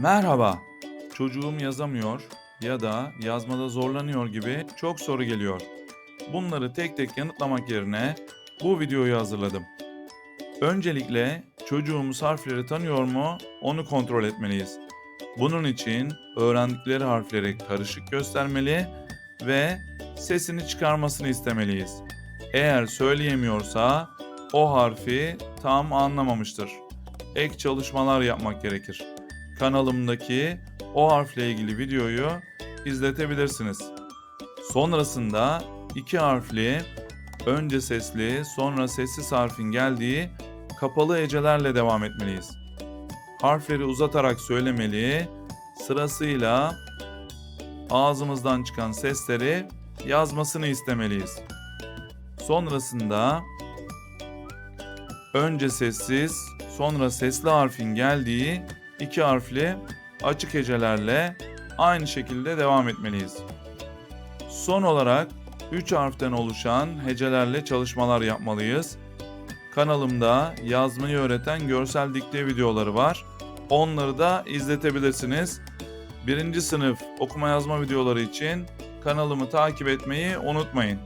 Merhaba. Çocuğum yazamıyor ya da yazmada zorlanıyor gibi çok soru geliyor. Bunları tek tek yanıtlamak yerine bu videoyu hazırladım. Öncelikle çocuğumuz harfleri tanıyor mu onu kontrol etmeliyiz. Bunun için öğrendikleri harfleri karışık göstermeli ve sesini çıkarmasını istemeliyiz. Eğer söyleyemiyorsa o harfi tam anlamamıştır. Ek çalışmalar yapmak gerekir kanalımdaki o harfle ilgili videoyu izletebilirsiniz. Sonrasında iki harfli, önce sesli, sonra sessiz harfin geldiği kapalı hecelerle devam etmeliyiz. Harfleri uzatarak söylemeli, sırasıyla ağzımızdan çıkan sesleri yazmasını istemeliyiz. Sonrasında önce sessiz, sonra sesli harfin geldiği iki harfli açık hecelerle aynı şekilde devam etmeliyiz. Son olarak 3 harften oluşan hecelerle çalışmalar yapmalıyız. Kanalımda yazmayı öğreten görsel dikte videoları var. Onları da izletebilirsiniz. Birinci sınıf okuma yazma videoları için kanalımı takip etmeyi unutmayın.